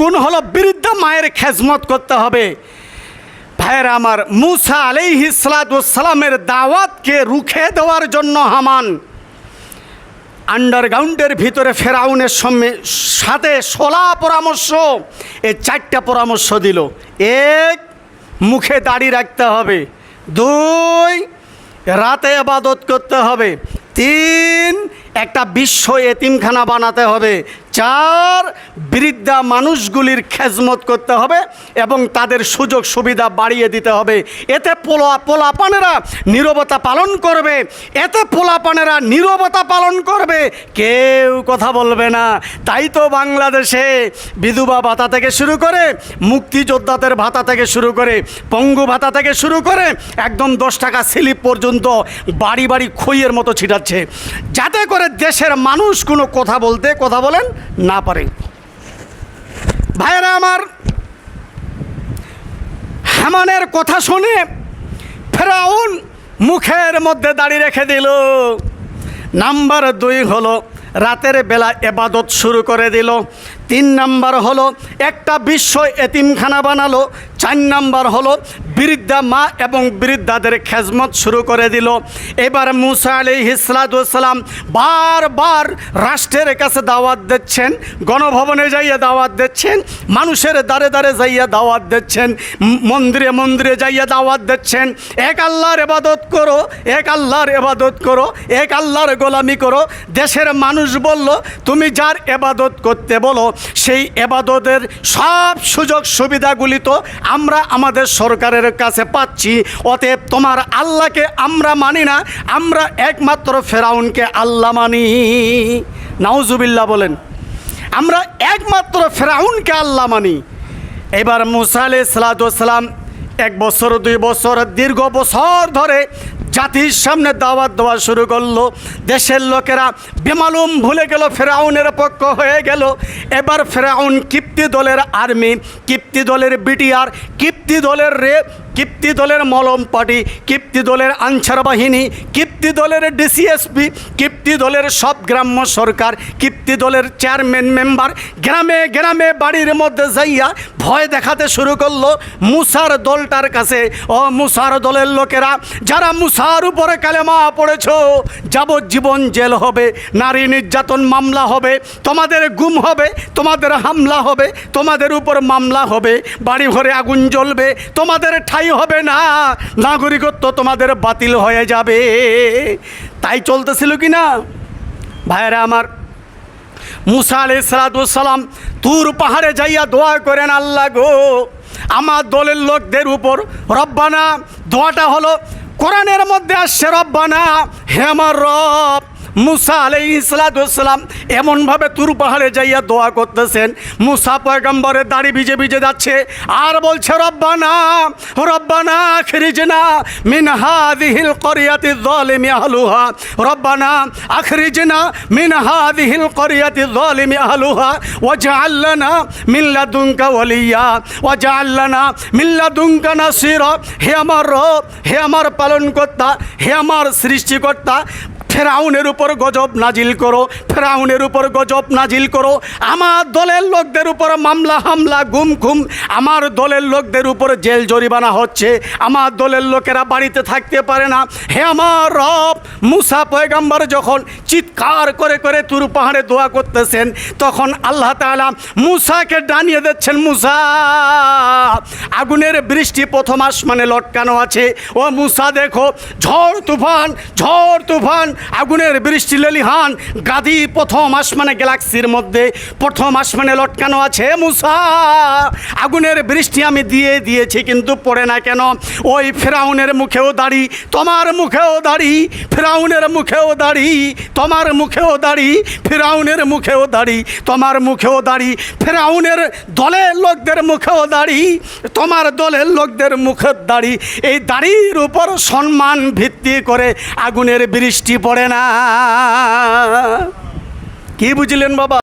গুণ হলো বৃদ্ধা মায়ের খেজমত করতে হবে। ভাইয়ের আমার মুসা আলাইহি সালামের দাওয়াতকে রুখে দেওয়ার জন্য হামান আন্ডারগ্রাউন্ডের ভিতরে ফেরাউনের সঙ্গে সাথে ষোলা পরামর্শ এই চারটা পরামর্শ দিল। এক, মুখে দাড়ি রাখতে হবে। দুই, রাতে আবাদত করতে হবে। তিন, একটা বিশ্ব এতিমখানা বানাতে হবে। চার বৃদ্ধা মানুষগুলির খেজমত করতে হবে এবং তাদের সুযোগ সুবিধা বাড়িয়ে দিতে হবে। এতে পোলা পোলাপানেরা নীরবতা পালন করবে, এতে পোলাপানেরা নীরবতা পালন করবে। কেউ কথা বলবে না। তাই তো বাংলাদেশে বিধবা ভাতা থেকে শুরু করে, মুক্তিযোদ্ধাদের ভাতা থেকে শুরু করে, পঙ্গু ভাতা থেকে শুরু করে একদম দশ টাকা স্লিপ পর্যন্ত বাড়ি বাড়ি খইয়ের মতো ছিটাচ্ছে। যাতে করে দেশের মানুষ কোনো কথা বলতে, কথা বলেন না পারে। ভাইয়েরা আমার, হামানের কথা শুনে ফেরাউন মুখের মধ্যে দাঁড়িয়ে রেখে দিল। নাম্বার দুই হলো, রাতের বেলা এবাদত শুরু করে দিল। তিন নাম্বার হলো, একটা বিশ্ব এতিমখানা বানালো, চার নাম্বার হলো বৃদ্ধা মা এবং বৃদ্ধাদের খেজমত শুরু করে দিল। এবার মুসা আলি হিসলাতাম বারবার রাষ্ট্রের কাছে দাওয়াত দিচ্ছেন, গণভবনে যাইয়া দাওয়াত দিচ্ছেন, মানুষের দ্বারে দ্বারে যাইয়া দাওয়াত দিচ্ছেন, মন্দিরে মন্দিরে যাইয়া দাওয়াত দিচ্ছেন। এক আল্লাহর এবাদত করো, এক আল্লাহর এবাদত করো, এক আল্লাহর গোলামি করো। দেশের মানুষ বলল, তুমি যার এবাদত করতে বলো সেই এবাদতের সব সুযোগ সুবিধাগুলি তো আমরা আমাদের সরকারের কাছে পাচ্ছি। অতএব তোমার আল্লাহকে আমরা মানি না, আমরা একমাত্র ফেরাউনকে আল্লাহ মানি। নাউজুবিল্লাহ বলেন, আমরা একমাত্র ফেরাউনকে আল্লাহ মানি। এবার মুসা আলি সালাতাম এক বছর, দুই বছর, দীর্ঘ বছর ধরে জাতির সামনে দাওয়াত দেওয়া শুরু করল। দেশের লোকেরা বেমালুম ভুলে গেল, ফেরাউনের পক্ষ হয়ে গেল। এবার ফেরাউন কিপ্তি দলের আর্মি, কিপ্তি দলের বিটিআর কিপ্তি দলের রে কিপ্তি দলের মলম পার্টি, কিপ্তি দলের আনসার বাহিনী, কিপ্তি দলের ডিসিএসপি, কিপ্তি দলের সব গ্রাম্য সরকার, কিপ্তি দলের চেয়ারম্যান মেম্বার, গ্রামে গ্রামে বাড়ির মধ্যে যাইয়া ভয় দেখাতে শুরু করল মুসার দলটার কাছে। ও মুসার দলের লোকেরা, যারা মুসার উপরে কালেমা পড়েছ, যাবজ্জীবন জেল হবে, নারী নির্যাতন মামলা হবে, তোমাদের গুম হবে, তোমাদের হামলা হবে, তোমাদের উপর মামলা হবে বাড়ি ঘরে আগুন জ্বলবে, তোমাদের ঠাই হবে না। নাগরিকত্ব তোমাদের বাতিল হয়ে যাবে। তাই চলতেছিল কি না? ভাইয়েরা আমার, মুসা আলি সালাতাম তুর পাহাড়ে যাইয়া দোয়া করেন আল্লাহ গো। আমার দলের লোকদের উপর রব্বানা, দোয়াটা হলো কোরআনের মধ্যে আসছে রব্বানা, হে আমার রব। মুসা আলাই ইসলাতাম এমনভাবে তুর পাহাড়ে যাইয়া দোয়া করতেছেন। মুসা পয়গম্বরের দাড়ি ভিজে ভিজে যাচ্ছে। আর বলছে, রব্বানা রব্বানা আখরিজনা মিন হাদিহিল করিয়াতি যালিমি আহলুহা। রব্বানা আখরিজনা মিন হাদিহিল করিয়াতি যালিমি আহলুহা। ওয়াজআল লানা মিন লাদুনকা ওয়ালিয়া। ওয়াজআল লানা মিন লাদুনকা নাসিরা। হে আমার রব, হে আমার পালন পালনকর্তা, হে আমার সৃষ্টিকর্তা ফেরাউনের উপর গজব নাজিল করো, ফেরাউনের উপর গজব নাজিল করো। আমার দলের লোকদের উপর মামলা, হামলা গুম খুম আমার দলের লোকদের উপর জেল জরিমানা হচ্ছে। আমার দলের লোকেরা বাড়িতে থাকতে পারে না। হে আমার রব, মুসা পয়গাম্বার যখন চিৎকার করে করে তুরু পাহাড়ে দোয়া করতেছেন, তখন আল্লাহ তাআলা মুসাকে ডানিয়ে দিচ্ছেন, মুসা, আগুনের বৃষ্টি প্রথম আসমানে লটকানো আছে। ও মুসা, দেখো, ঝড় তুফান ঝড় তুফান আগুনের বৃষ্টি লেলিহান গাদি প্রথম আসমানে গ্যালাক্সির মধ্যে, প্রথম আসমানে লটকানো আছে মুসা। আগুনের বৃষ্টি আমি দিয়ে দিয়েছি, কিন্তু পড়ে না কেন? ওই ফেরাউনের মুখেও দাড়ি, তোমার মুখেও দাড়ি, ফেরাউনের মুখেও দাড়ি, তোমার মুখেও দাড়ি, ফেরাউনের মুখেও দাড়ি, তোমার মুখেও দাড়ি, ফেরাউনের দলের লোকদের মুখেও দাড়ি, তোমার দলের লোকদের মুখের দাড়ি। এই দাড়ির উপর সম্মান ভিত্তি করে আগুনের বৃষ্টি পড়ে না। কি বুঝলেন বাবা?